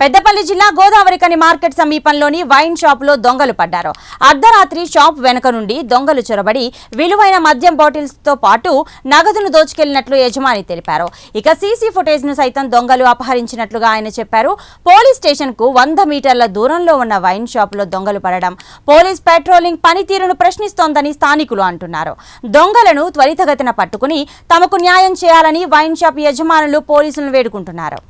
పెద్దపల్లి జిల్లా గోదావరికని మార్కెట్ సమీపంలోని వైన్ షాపులో దొంగలు పడ్డారు. అర్ధరాత్రి షాప్ వెనుక నుండి దొంగలు చొరబడి విలువైన మద్యం బాటిల్స్తో పాటు నగదును దోచుకెళ్ళినట్లు యజమాని తెలిపారు. ఇక సీసీ ఫుటేజ్ను సైతం దొంగలు అపహరించినట్లుగా ఆయన చెప్పారు. పోలీస్ స్టేషన్కు వంద మీటర్ల దూరంలో ఉన్న వైన్ షాపులో దొంగలు పడడం పోలీస్ పెట్రోలింగ్ పనితీరును ప్రశ్నిస్తోందని స్థానికులు అంటున్నారు. దొంగలను త్వరితగతిన పట్టుకుని తమకు న్యాయం చేయాలని వైన్ షాప్ యజమానులు పోలీసులను వేడుకుంటున్నారు.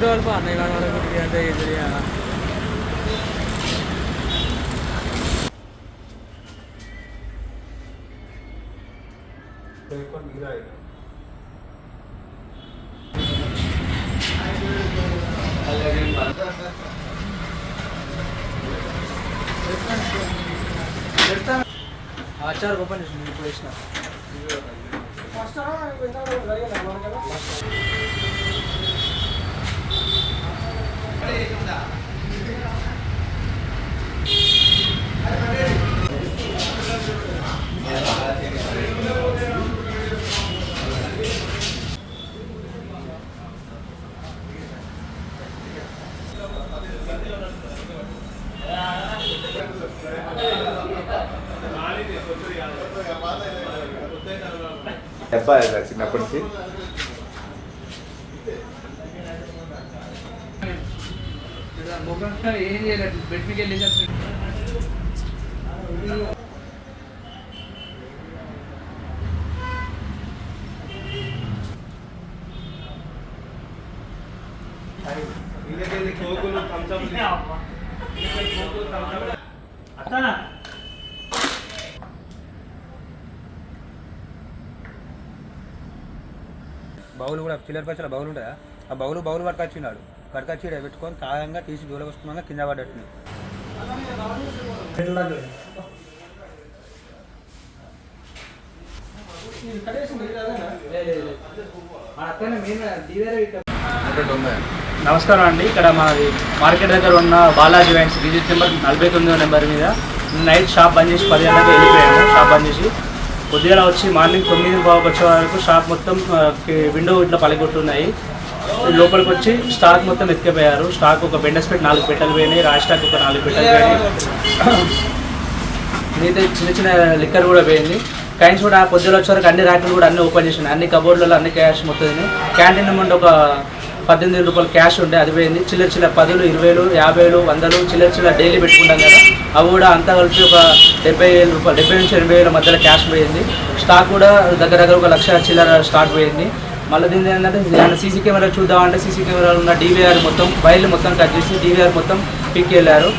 డోల్ పాడినాయి కానీ వాళ్ళ గురించి అంటే ఇది ఆచార్ ఓపెన్ చేసి ఇప్పుడు వేసిన దెబ్బ చిన్నప్పటి నుంచి ముఖంగా ఏం చేయలేదు బెడ్ మీకు వెళ్ళి బౌలు కూడా చిల్లర పచ్చల బౌలు ఉంటుందా? ఆ బౌలు బౌలు పట్టుకొచ్చినాడు. పట్టుకొచ్చి పెట్టుకొని తాగంగా తీసి దూలకొస్తున్నాగా కింద పడ్డట్టు. నమస్కారం అండి. ఇక్కడ మాది మార్కెట్ దగ్గర ఉన్న బాలాజీ వైన్స్ విజిట్ నెంబర్ నలభై తొమ్మిదో నెంబర్ మీద నైట్ షాప్ బంద్ చేసి పది గంటలకు వెళ్ళిపోయాము. షాప్ బంద్ చేసి పొద్దున వచ్చి మార్నింగ్ తొమ్మిది బాబు వచ్చే వరకు షాప్ మొత్తం విండో ఇట్లా పలగొట్టున్నాయి. లోపలికి వచ్చి స్టాక్ మొత్తం ఎత్తుకపోయారు స్టాక్ ఒక బెండస్ పెట్టి నాలుగు పెట్టెలు పోయినాయి. రాజ్ స్టాక్ ఒక నాలుగు పెట్టలు పోయినాయి. మిగతా చిన్న చిన్న లిక్కర్ కూడా పోయింది. కైన్స్ కూడా పొద్దున వచ్చే వరకు అన్ని ర్యాకులు కూడా అన్ని ఓపెన్ చేసినాయి అన్ని కబోర్డ్లలో అన్ని క్యాష్ మొత్తం క్యాంటీన్ అమౌంట్ ఒక పద్దెనిమిది రూపాయలు క్యాష్ ఉండే అది పోయింది. చిల్లర చిల్లర పదులు ఇరవైలు యాభైలు వందలు చిల్లర చిల్లర డైలీ పెట్టుకుంటాం కదా అవి కూడా అంతా కలిపి ఒక డెబ్బై వేల రూపాయలు డెబ్బై నుంచి ఎనభై వేల మధ్యలో క్యాష్ పోయింది. స్టాక్ కూడా దగ్గర దగ్గర ఒక లక్ష చిల్లర స్టాక్ పోయింది. మళ్ళీ దీని ఏంటంటే సీసీ కెమెరా చూద్దామంటే సీసీ కెమెరాలో ఉన్న డీవీఆర్ మొత్తం బయలు మొత్తం కట్ చేసి డీవీఆర్ మొత్తం పిక్ వెళ్ళారు.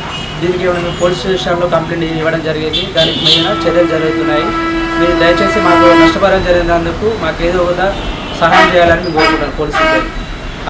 దీనికి ఏమైనా పోలీస్ స్టేషన్లో కంప్లైంట్ ఇవ్వడం జరిగింది. దానికి మెయిన్ చర్యలు జరుగుతున్నాయి. దయచేసి మాకు నష్టపరం జరిగినందుకు మాకు ఏదో ఒక సహాయం చేయాలని కోరుకుంటాను పోలీసులు